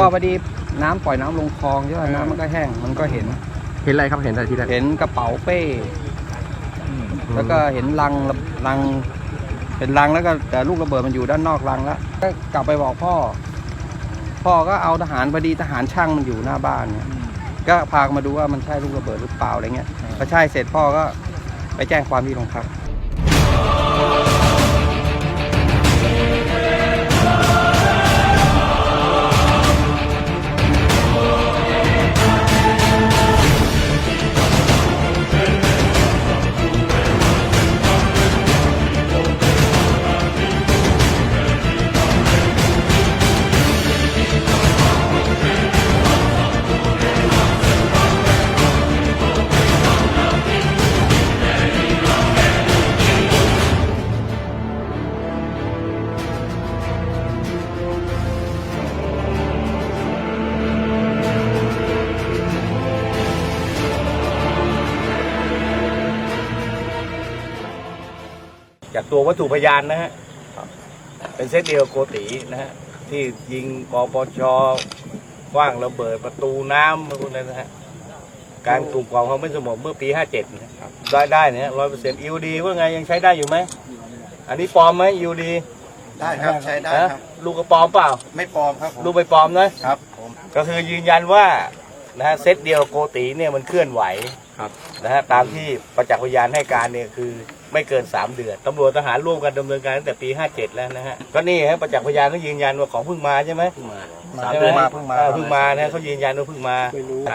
ก็พอดีน้ำปล่อยน้ำลงคลองใช่ป่ะน้ำมันก็แห้งมันก็เห็น เห็นอะไรครับเห็นอะไรที่แรก เห็นกระเป๋าเป้ แล้วก็เห็นลังระลัง เป็นลังแล้วก็แต่ลูกระเบิดมันอยู่ด้านนอกลังแล้วก็กลับไปบอกพ่อ พ่อก็เอาทหารพอดีทหารช่างมันอยู่หน้าบ้านเนี่ยก็พามาดูว่ามันใช่ลูกระเบิดหรือเปล่าอะไรเงี้ยพอใช่เสร็จพ่อก็ไปแจ้งความที่โรงพัก ตัววัตถุพยานนะฮะเป็นเซตเดียวโกตินะฮะที่ยิงปปชกว้างระเบิดประตูน้ำพวกนั้นนะฮะการกลุ่มความเขาไม่สมบเมื่อปี 57นะครับได้ได้เนี่ยร้อยเปอร์เซ็นต์ยูดีว่าไงยังใช้ได้อยู่ไหม อันนี้ปลอมไหมยูดีได้ครับใช้ได้ครับ ลูกกระปลอมเปล่า ไม่ปลอมครับผมลูกไปปลอมนะครับผมก็คือยืนยันว่า นะฮะเซตเดียวโกติเนี่ยมันเคลื่อนไหวครับนะฮะตามที่ประจักษ์พยานให้การเนี่ยคือไม่เกิน 3 เดือนตำรวจทหารร่วมกันดำเนินการตั้งแต่ปี 57 แล้วนะฮะก็นี่ฮะประจักษ์พยานก็ยืนยันว่าของเพิ่งมาใช่ไหมสามใช่ไหเดือนมาเพิ่งมาออเพิ่งมานะเขายืนยันว่าเพิ่งมา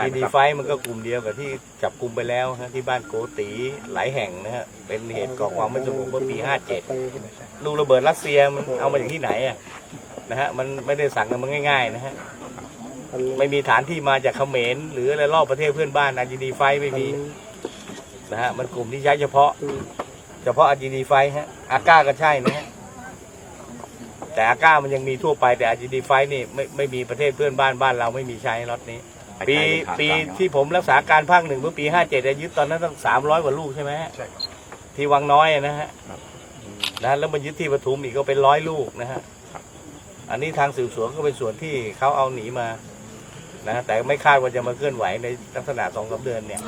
ดีดีไฟมันก็กลุ่มเดียวกับที่จับกลุ่มไปแล้วฮะที่บ้านโกติหลายแห่งนะฮะเป็นเหตุก่อความไม่สงบเมื่อปี 57ลูกระเบิดรัสเซียมันเอามาจากที่ไหนอะนะฮะมันไม่ได้สั่งกันมาง่ายๆนะฮะ ไม่มีฐานที่มาจากเขมรหรืออะไรรอบประเทศเพื่อนบ้านอาจีดีไฟไม่มีนะฮะมันกลุ่มที่ใช้เฉพาะ เฉพาะอาจีดีไฟฮะอาก้าก็ใช่นะฮะแต่อาก้ามันยังมีทั่วไปแต่อาจีดีไฟนี่ไม่ไม่มีประเทศเพื่อนบ้านบ้านเราไม่มีใช้ล็อตนี้ ปีปีที่ผมรักษาการภาคหนึ่งเมื่อปีห้าเจ็ดยึดตอนนั้นตั้งสามร้อยกว่าลูกใช่ไหมฮะที่วังน้อยอะนะฮะนะแล้วมันยึดที่ปทุมอีกก็เป็นร้อยลูกนะฮะอันนี้ทางสืบสวนก็เป็นส่วนที่เขาเอาหนีมา นะแต่ไม่คาดว่าจะมาเคลื่อนไหวในลักษณะสองสาเดือนเนี่ย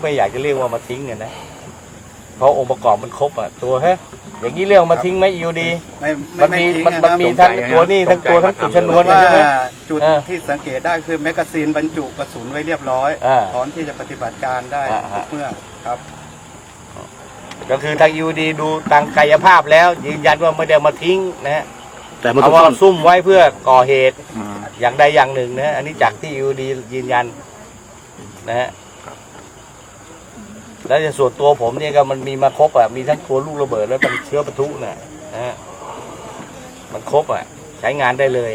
ไม่อยากจะเรียกว่ามาทิ้งกันนะเพราะองค์ประกอบมันครบอะตัวฮะอย่างนี้เรียกว่ามาทิ้งไหมยูดี ไม่มันไม่มีทิ้งมันนะมันครับมีทั้งตัวนี้ทั้งตัวทั้งจุดชนวนว่าใช่ไหม จุดเออที่สังเกตได้คือแมกกาซีนบรรจุกระสุนไว้เรียบร้อย อ่าพร้อมที่จะปฏิบัติการได้อ่าฮะ ทุกเมื่อครับ ก็คือทางยูดีดูทางกายภาพแล้ว ยืนยันว่าไม่ได้เอามาทิ้งนะฮะแต่มันเอาถูกมาซ่อนซุ่มไว้เพื่อก่อเหตุอย่างใดอย่างหนึ่งนะฮะอันนี้จากที่ยูดียืนยันนะฮะ แล้วในส่วนตัวผมเนี่ยก็มันมีมาครบอะมีทั้งตัวลูกระเบิดแล้วทั้งเชื้อปะทุน่ะนะฮะมันครบอะใช้งานได้เลย